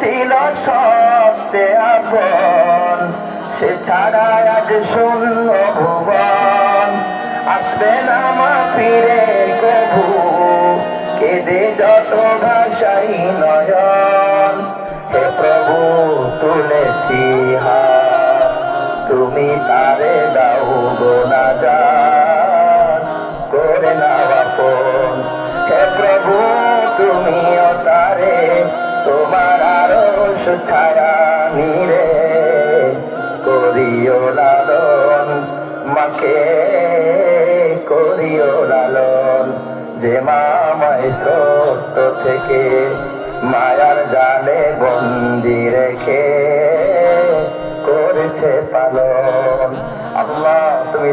ছিল সবচেয়ে আপন, সে ছাড়া শূন্য ভুবন। আসবে না মা ফিরে কবু কেঁদে যত ভাষাই নয়ন। হে প্রভু, তুলেছি হাত, তুমি তারে দাও গোনা করে না আপন, হে প্রভু তুমি তারে, তোমার আরও ছায়া নিরে করিও লালন, মাকে করিও লালন। যে মামায় ছোট্ট থেকে মায়ার জালে বন্দি রেখে করেছে পালন। আল্লাহ, তুমি